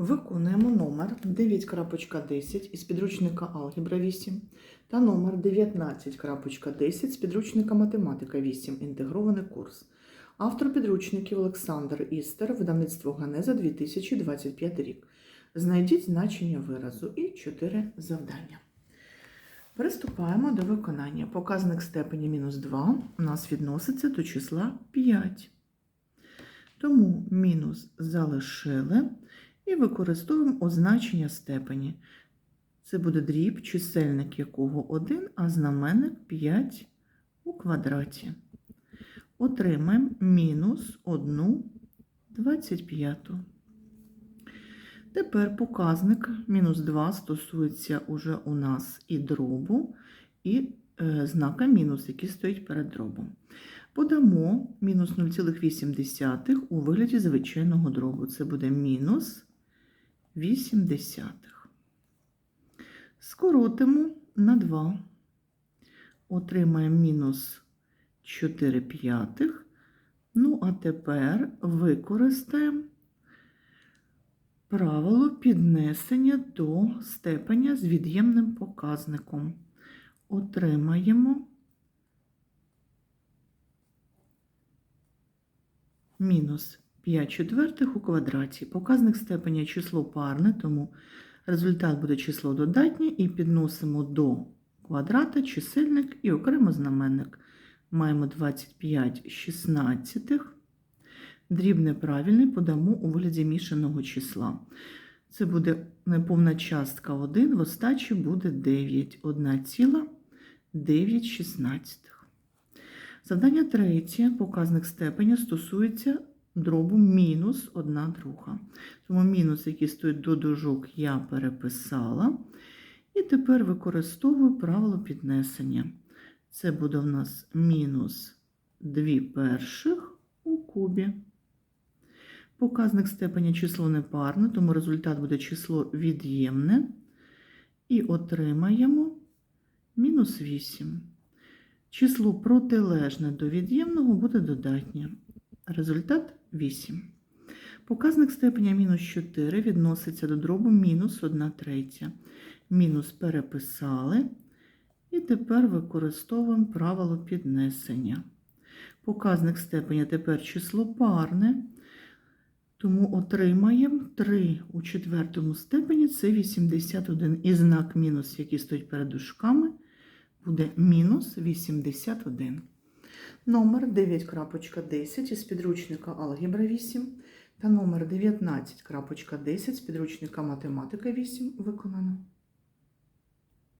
Виконуємо номер 9.10 із підручника Алгебра 8 та номер 19.10 з підручника Математика 8. Інтегрований курс. Автор підручників Олександр Істер, видавництво Ганеза 2025 рік. Знайдіть значення виразу і 4 завдання. Приступаємо до виконання. Показник степені мінус 2 у нас відноситься до числа 5. Тому мінус залишили і використовуємо означення степені. Це буде дріб, чисельник якого 1, а знаменник 5 у квадраті. Отримаємо мінус 1 25. Тепер показник мінус 2 стосується уже у нас і дробу, і е, знака мінус, який стоїть перед дробом. Подамо мінус 0,8 у вигляді звичайного дробу. Це буде мінус 8 десятих. Скоротимо на 2. Отримаємо мінус 4 п'ятих. Ну, а тепер використаємо правило піднесення до степеня з від'ємним показником. Отримаємо мінус 5 четвертих у квадраті. Показник степеня число парне, тому результат буде число додатнє і підносимо до квадрата чисельник і окремо знаменник. Маємо 25 шістнадцятих. Дрібне правильний подамо у вигляді мішаного числа. Це буде неповна частка 1, в остачі буде 9, 1,9 шістнадцятих. Завдання третє, показник степеня стосується дробу мінус 1 друга. Тому мінус, який стоїть до дужок, я переписала. І тепер використовую правило піднесення. Це буде в нас мінус 2 перших у кубі. Показник степеня число непарне, тому результат буде число від'ємне. І отримаємо мінус 8. Число протилежне до від'ємного буде додатнє. Результат 8. Показник степеня мінус 4 відноситься до дробу мінус 1 третя. Мінус переписали. І тепер використовуємо правило піднесення. Показник степеня тепер число парне. Тому отримаємо 3 у четвертому степені це 81. І знак мінус, який стоїть перед дужками, буде мінус 81. Номер 9.10 із підручника Алгебра 8 та номер 19.10 з підручника Математика 8 виконано.